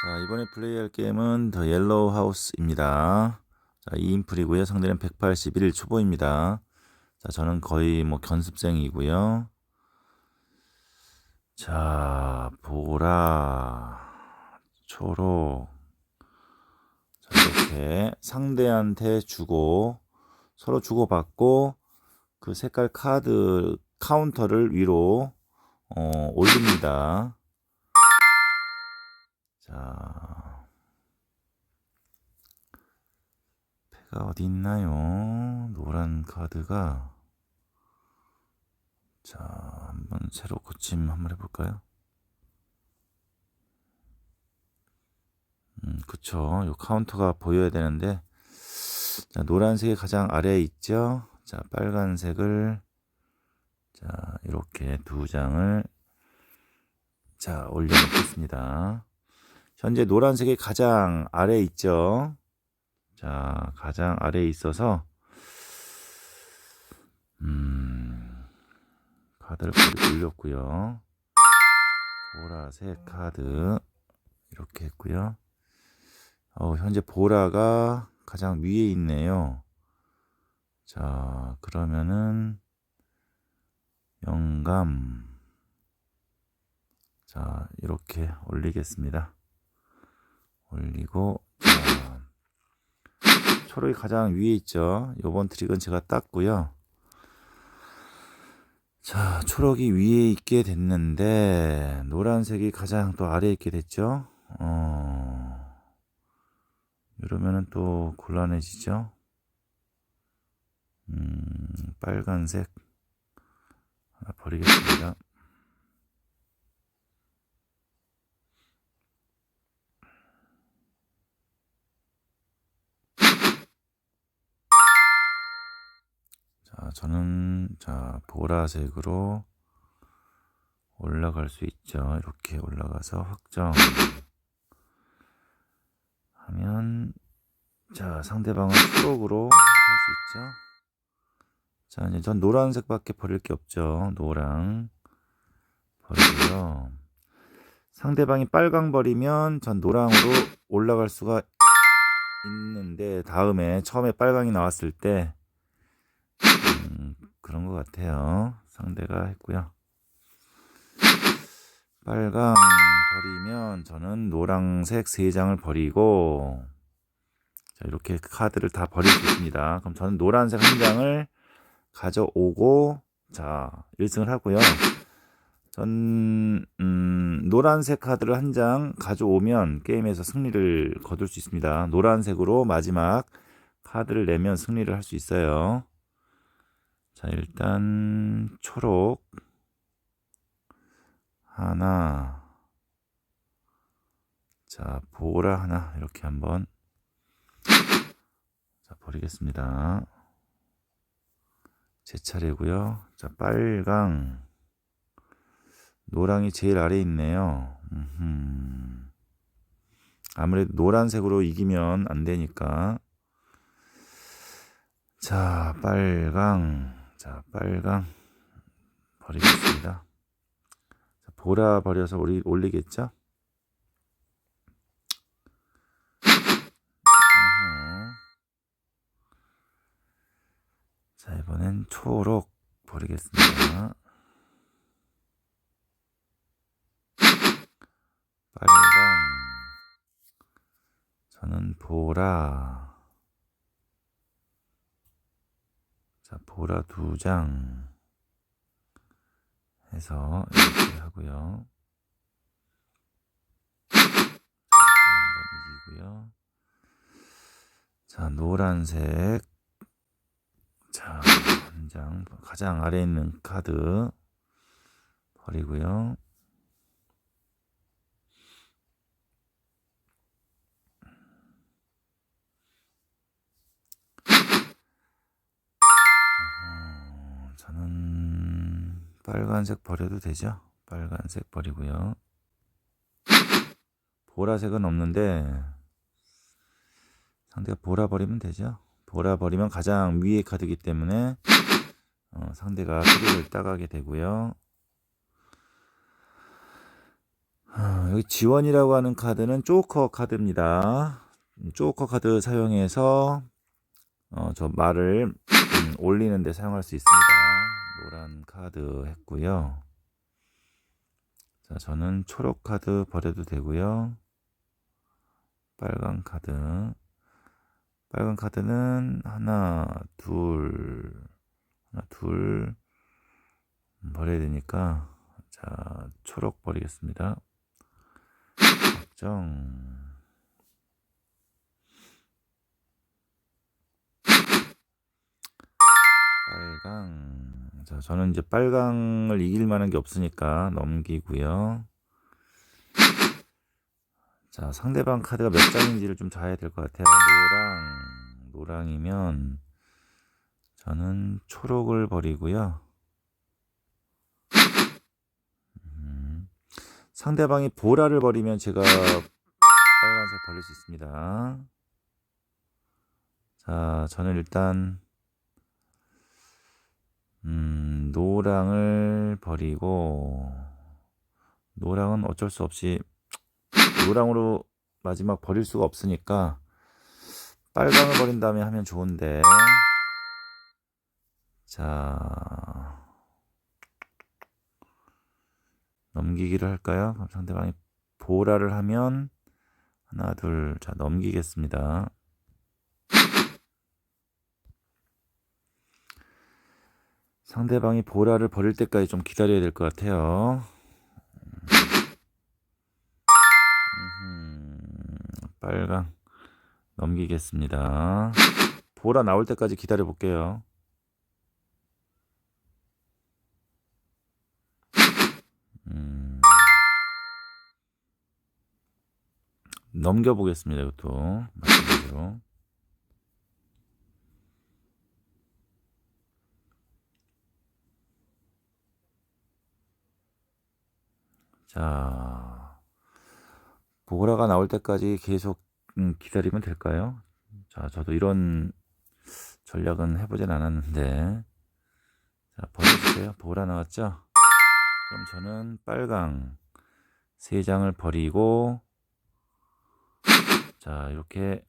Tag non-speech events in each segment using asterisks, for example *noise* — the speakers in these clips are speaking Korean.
자, 이번에 플레이할 게임은 더 옐로우 하우스입니다. 자, 2인풀이고요. 상대는 181 초보입니다. 자, 저는 거의 뭐 견습생이고요. 자, 보라, 초록. 자, 이렇게 상대한테 주고 서로 주고받고 그 색깔 카드 카운터를 위로 어, 올립니다. 자, 패가 어디 있나요? 노란 카드가. 자, 한번 새로 고침 한번 해볼까요? 음, 그쵸. 요 카운터가 보여야 되는데, 자, 노란색이 가장 아래에 있죠? 자, 빨간색을, 자, 이렇게 두 장을, 자, 올려놓겠습니다. 현재 노란색이 가장 아래에 있죠. 자, 가장 아래에 있어서, 음, 카드를 올렸고요. 보라색 카드, 이렇게 했고요. 어, 현재 보라가 가장 위에 있네요. 자, 그러면은, 영감. 자, 이렇게 올리겠습니다. 올리고 자, 초록이 가장 위에 있죠. 요번 트릭은 제가 땄고요. 자, 초록이 위에 있게 됐는데 노란색이 가장 또 아래에 있게 됐죠. 어, 이러면은 또 곤란해지죠. 음, 빨간색 하나 버리겠습니다. 자, 저는 자, 보라색으로 올라갈 수 있죠. 이렇게 올라가서 확정 하면 자, 상대방은 초록으로 할 수 있죠. 자, 이제 전 노란색밖에 버릴 게 없죠. 노랑 버리고요. 상대방이 빨강 버리면 전 노랑으로 올라갈 수가 있는데 다음에 처음에 빨강이 나왔을 때 음, 그런 것 같아요. 상대가 했고요. 빨강 버리면 저는 노랑색 세 장을 버리고 자, 이렇게 카드를 다 버릴 수 있습니다. 그럼 저는 노란색 한 장을 가져오고 자 1승을 하고요. 전 음, 노란색 카드를 한 장 가져오면 게임에서 승리를 거둘 수 있습니다. 노란색으로 마지막 카드를 내면 승리를 할 수 있어요. 자, 일단 초록 하나 자, 보라 하나 이렇게 한번 자, 버리겠습니다. 제 차례고요. 자, 빨강 노랑이 제일 아래에 있네요. 음흠. 아무래도 노란색으로 이기면 안 되니까. 자, 빨강. 자, 빨강. 버리겠습니다. 자, 보라 버려서 올리, 올리겠죠? 자, 이번엔 초록 버리겠습니다. 빨강. 저는 보라. 자, 보라 두 장 해서 이렇게 *laughs* 하고요. 한번 이기고요. 자, 노란색. 자, 한 장. 가장 아래에 있는 카드 버리고요. 저는 빨간색 버려도 되죠? 빨간색 버리고요. 보라색은 없는데 상대가 보라 버리면 되죠? 보라 버리면 가장 위의 카드이기 때문에 어, 상대가 크리를 따가게 되고요. 어, 여기 지원이라고 하는 카드는 조커 카드입니다. 조커 카드 사용해서 어, 저 말을 음, 올리는 데 사용할 수 있습니다. 노란 카드 했고요. 자, 저는 초록 카드 버려도 되고요. 빨간 카드. 빨간 카드는 하나, 둘, 하나, 둘 버려야 되니까 자, 초록 버리겠습니다. 확정. 빨강. 자, 저는 이제 빨강을 이길 만한 게 없으니까 넘기고요. 자, 상대방 카드가 몇 장인지를 좀 봐야 될 것 같아요. 노랑, 노랑이면 저는 초록을 버리고요. 음, 상대방이 보라를 버리면 제가 빨간색 버릴 수 있습니다. 자, 저는 일단 음, 노랑을 버리고 노랑은 어쩔 수 없이 노랑으로 마지막 버릴 수가 없으니까 빨강을 버린 다음에 하면 좋은데 자 넘기기를 할까요? 그럼 상대방이 보라를 하면 하나 둘 자 넘기겠습니다. 상대방이 보라를 버릴 때까지 좀 기다려야 될 것 같아요. 빨강 넘기겠습니다. 보라 나올 때까지 기다려 볼게요. 음, 넘겨 보겠습니다. 이것도 마찬가지로. 자, 보라가 나올 때까지 계속 음, 기다리면 될까요? 자, 저도 이런 전략은 해보진 않았는데. 자, 버려주세요. 보라 나왔죠? 그럼 저는 빨강 세 장을 버리고, 자, 이렇게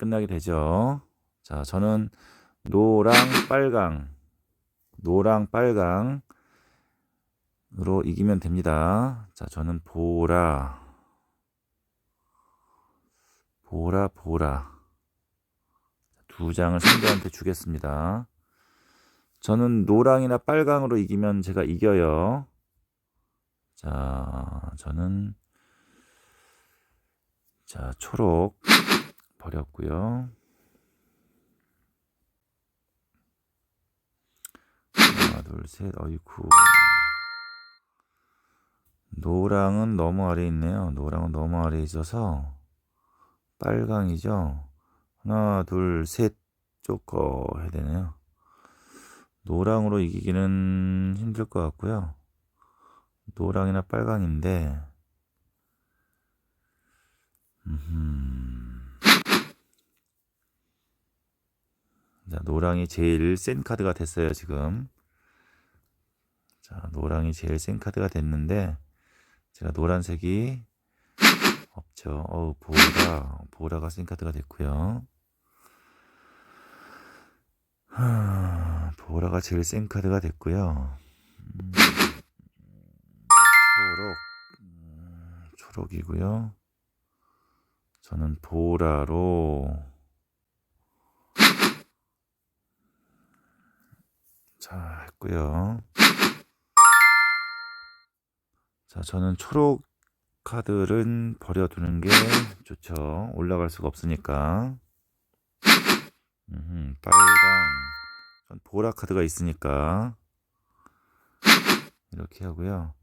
끝나게 되죠. 자, 저는 노랑, 빨강, 노랑, 빨강, 으로 이기면 됩니다. 자, 저는 보라, 보라, 보라. 두 장을 상대한테 주겠습니다. 저는 노랑이나 빨강으로 이기면 제가 이겨요. 자, 저는 자, 초록 버렸고요. 하나, 둘, 셋, 어이쿠. 노랑은 너무 아래에 있네요. 노랑은 너무 아래에 있어서 빨강이죠. 하나, 둘, 셋 쪼꺼 해야 되네요. 노랑으로 이기기는 힘들 것 같고요. 노랑이나 빨강인데 음흠. 자, 노랑이 제일 센 카드가 됐어요, 지금. 자, 노랑이 제일 센 카드가 됐는데 제가 노란색이 없죠. 어우, 보라. 보라가 센 카드가 됐고요. 하, 보라가 제일 센 카드가 됐고요. 음, 초록. 음, 초록이고요. 저는 보라로 자, 했고요. 자, 저는 초록 카드는 버려두는 게 좋죠. 올라갈 수가 없으니까. 음흠, 빨강. 전 보라 카드가 있으니까. 이렇게 하고요.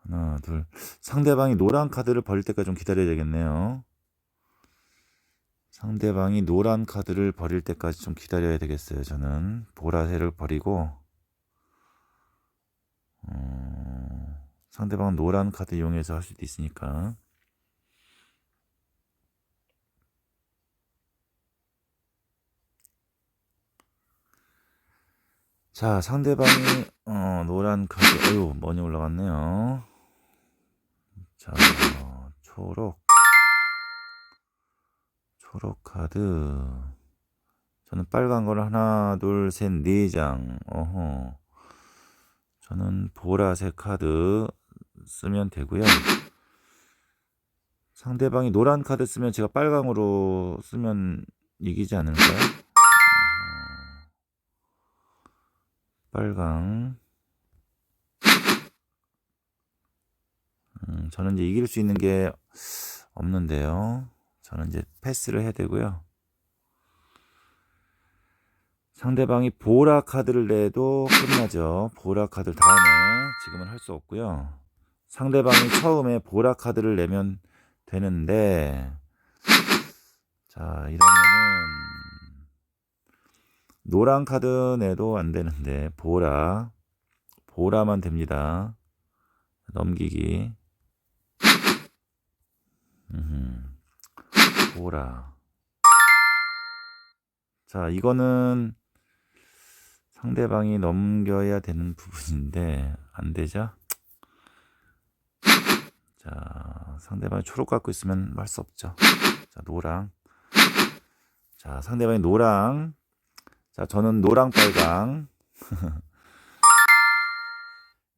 하나, 둘. 상대방이 노란 카드를 버릴 때까지 좀 기다려야 되겠네요. 상대방이 노란 카드를 버릴 때까지 좀 기다려야 되겠어요. 저는 보라색을 버리고 어, 상대방은 노란 카드 이용해서 할 수도 있으니까 자 상대방이 어, 노란 카드 어유 많이 올라갔네요 자, 초록. 초록 카드. 저는 빨간 걸 하나, 둘, 셋, 네 장. 어허. 저는 보라색 카드 쓰면 되고요. *laughs* 상대방이 노란 카드 쓰면 제가 빨강으로 쓰면 이기지 않을까요? 어허. 빨강. 음, 저는 이제 이길 수 있는 게 없는데요. 저는 이제 패스를 해야 되고요. 상대방이 보라 카드를 내도 끝나죠. 보라 카드 다음에 지금은 할 수 없고요. 상대방이 처음에 보라 카드를 내면 되는데 자 이러면은 노란 카드 내도 안 되는데 보라 보라만 됩니다. 넘기기. 보라 자 이거는 상대방이 넘겨야 되는 부분인데 안 되죠? 자 상대방이 초록 갖고 있으면 할수 없죠. 자 노랑 자 상대방이 노랑 자 저는 노랑 빨강 *laughs*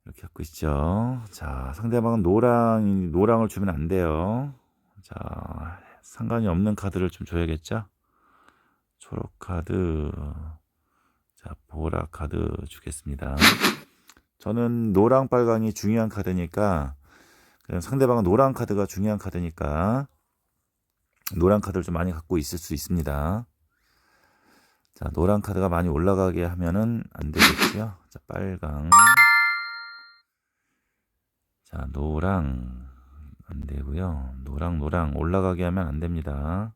이렇게 갖고 있죠. 자 상대방은 노랑 노랑을 주면 안 돼요. 자 상관이 없는 카드를 좀 줘야겠죠. 초록 카드 자, 보라 카드 주겠습니다. 저는 노랑 빨강이 중요한 카드니까 상대방은 노란 카드가 중요한 카드니까 노란 카드를 좀 많이 갖고 있을 수 있습니다. 자, 노란 카드가 많이 올라가게 하면은 안 되겠죠. 자, 빨강. 자, 노랑 안 되고요. 노랑 노랑 올라가게 하면 안 됩니다.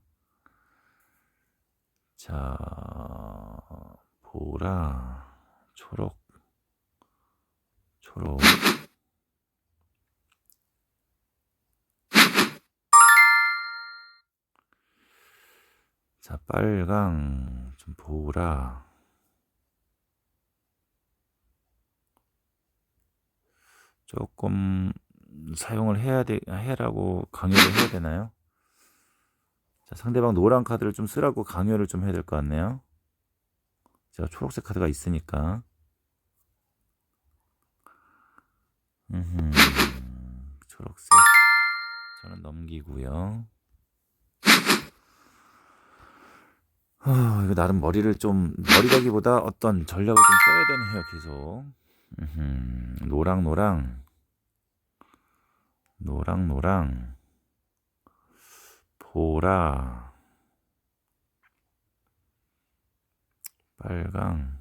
자, 보라, 초록, 초록. 자, 빨강, 좀 보라. 조금 사용을 해야 돼, 해라고 강요를 해야 되나요? 자, 상대방 노란 카드를 좀 쓰라고 강요를 좀 해야 될 것 같네요. 제가 초록색 카드가 있으니까. 음흠, 초록색. 저는 넘기고요. 아, 이거 나름 머리를 좀 머리라기보다 어떤 전략을 좀 써야 되네요, 계속. 음흠, 노랑 노랑. 노랑 노랑. 보라. 빨강.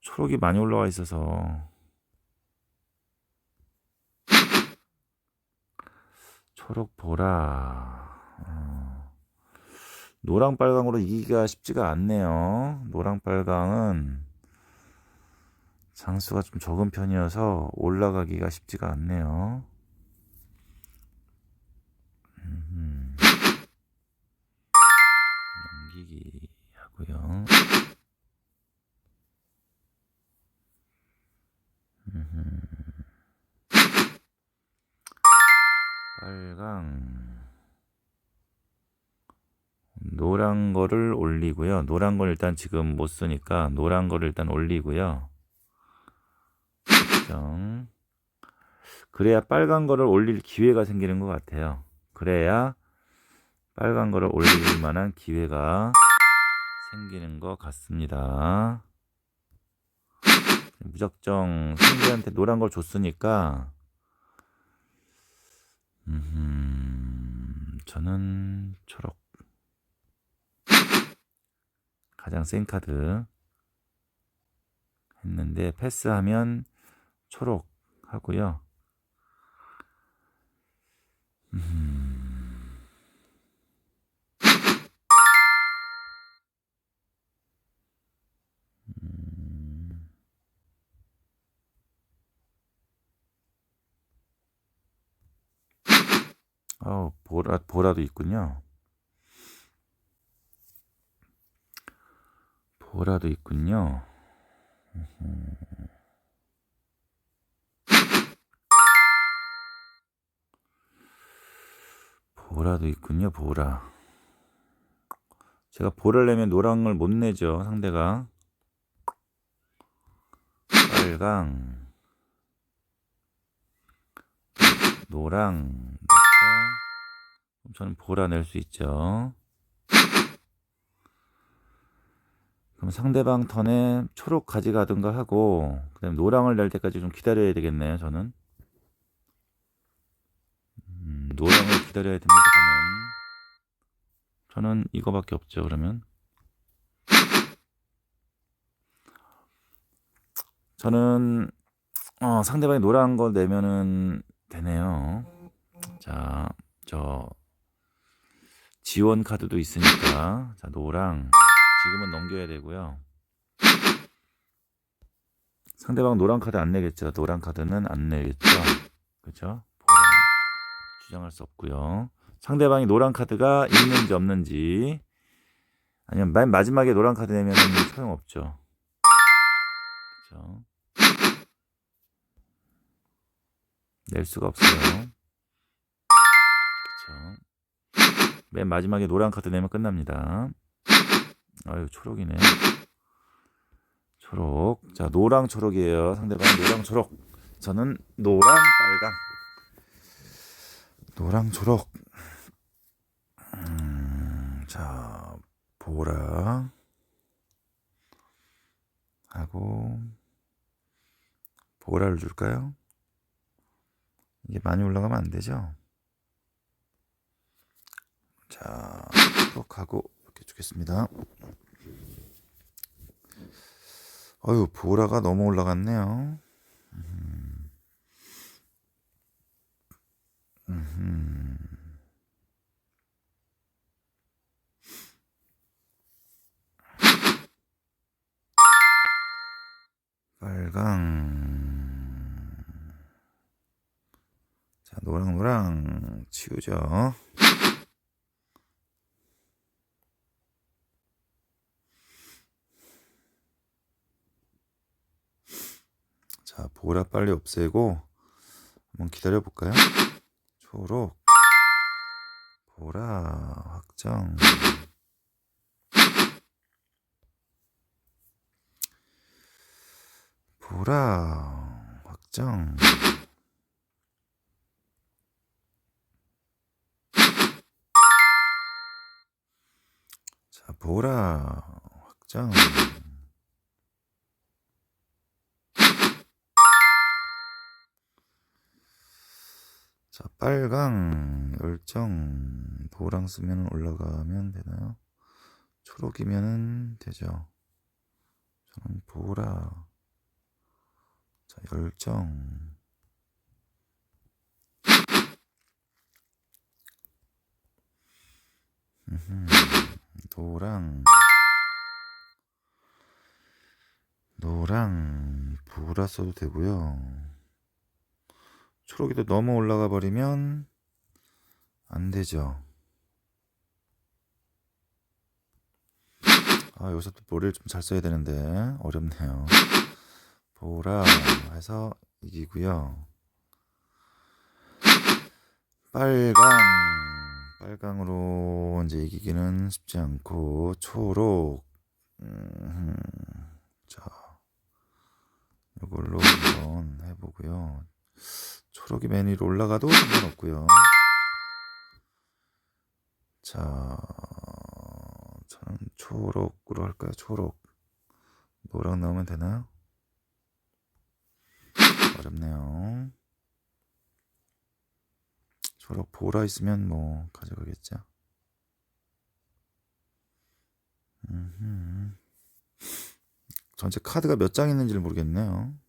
초록이 많이 올라와 있어서. 초록 보라. 어, 노랑 빨강으로 이기기가 쉽지가 않네요. 노랑 빨강은 장수가 좀 적은 편이어서 올라가기가 쉽지가 않네요. 음, 넘기기 하고요. 빨강 노란 거를 올리고요. 노란 걸 일단 지금 못 쓰니까 노란 거를 일단 올리고요. 정 그래야 빨간 거를 올릴 기회가 생기는 것 같아요. 그래야 빨간 거를 올릴 만한 기회가 생기는 것 같습니다. 무작정 상대한테 노란 걸 줬으니까 음, 저는 초록 가장 센 카드 했는데 패스하면 초록 하고요. 음, 음, 어, 보라, 보라도 있군요. 보라도 있군요. 보라도 있군요. 보라. 제가 보를 내면 노랑을 못 내죠. 상대가. 빨강. 노랑. 그렇죠? 저는 보라 낼 수 있죠. 그럼 상대방 턴에 초록 가져가든가 하고, 그 다음에 노랑을 낼 때까지 좀 기다려야 되겠네요, 저는. 음, 노랑을 *laughs* 기다려야 됩니다, 저는. 저는 이거밖에 없죠, 그러면. 저는, 어, 상대방이 노란 거 내면은 되네요. 자, 저, 지원 카드도 있으니까. 자, 노랑. 지금은 넘겨야 되고요. 상대방 노란 카드 안 내겠죠. 노란 카드는 안 내겠죠. 보라. 주장할 수 없고요. 상대방이 노란 카드가 있는지 없는지 아니면 맨 마지막에 노란 카드 내면 소용없죠. 그죠? 낼 수가 없어요. 그쵸? 맨 마지막에 노란 카드 내면 끝납니다. 아유 초록이네. 초록. 자 노랑 초록이에요. 상대방은 노랑 초록. 저는 노랑 빨강. 노랑 초록. 음, 자 보라 하고 보라를 줄까요? 이게 많이 올라가면 안 되죠. 자 초록하고 이렇게 주겠습니다. 어유 보라가 너무 올라갔네요. 빨강. 자, 노랑, 노랑 치우죠. 자, 보라 빨리 없애고 한번 기다려 볼까요? 초록, 보라, 확정. 보라, 확정. 자, 보라, 확정. 빨강, 열정, 노랑 쓰면 올라가면 되나요? 초록이면은 되죠. 저는 보라, 자, 열정. 음흠, 노랑, 노랑, 보라 써도 되고요. 초록이도 너무 올라가 버리면 안 되죠. 아, 여기서 또 머리를 좀 잘 써야 되는데 어렵네요. 보라 해서 이기고요. 빨강 빨강으로 이제 이기기는 쉽지 않고 초록 음, 자 이걸로 한번 해보고요. 초록이 맨 위로 올라가도 상관없고요. 자, 저는 초록으로 할까요? 초록. 노랑 나오면 되나요? 어렵네요. 초록 보라 있으면 뭐 가져가겠죠. 전체 카드가 몇 장 있는지를 모르겠네요.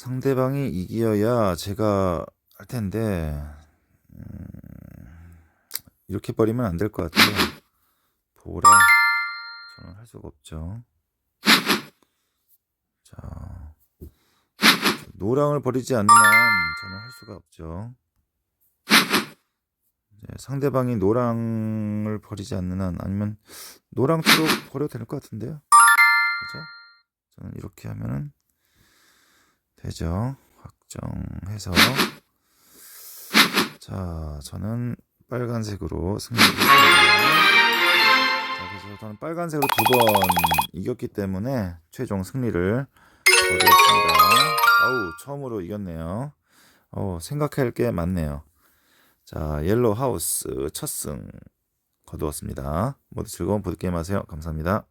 상대방이 이겨야 제가 할 텐데 음, 이렇게 버리면 안 될 것 같아요. 보라 할 수가 없죠. 자, 노랑을 버리지 않는 한 저는 할 수가 없죠. 상대방이 노랑을 버리지 않는 한 아니면 노랑 초록 버려도 될 것 같은데요. 그죠? 저는 이렇게 하면은 되죠. 확정해서 자, 저는 빨간색으로 승리를 했습니다. 자, 그래서 저는 빨간색으로 두 번 이겼기 때문에 최종 승리를 거두었습니다. 아우, 처음으로 이겼네요. 어, 생각할 게 많네요. 자, 옐로우 하우스 첫 승 거두었습니다. 모두 즐거운 보드게임 하세요. 감사합니다.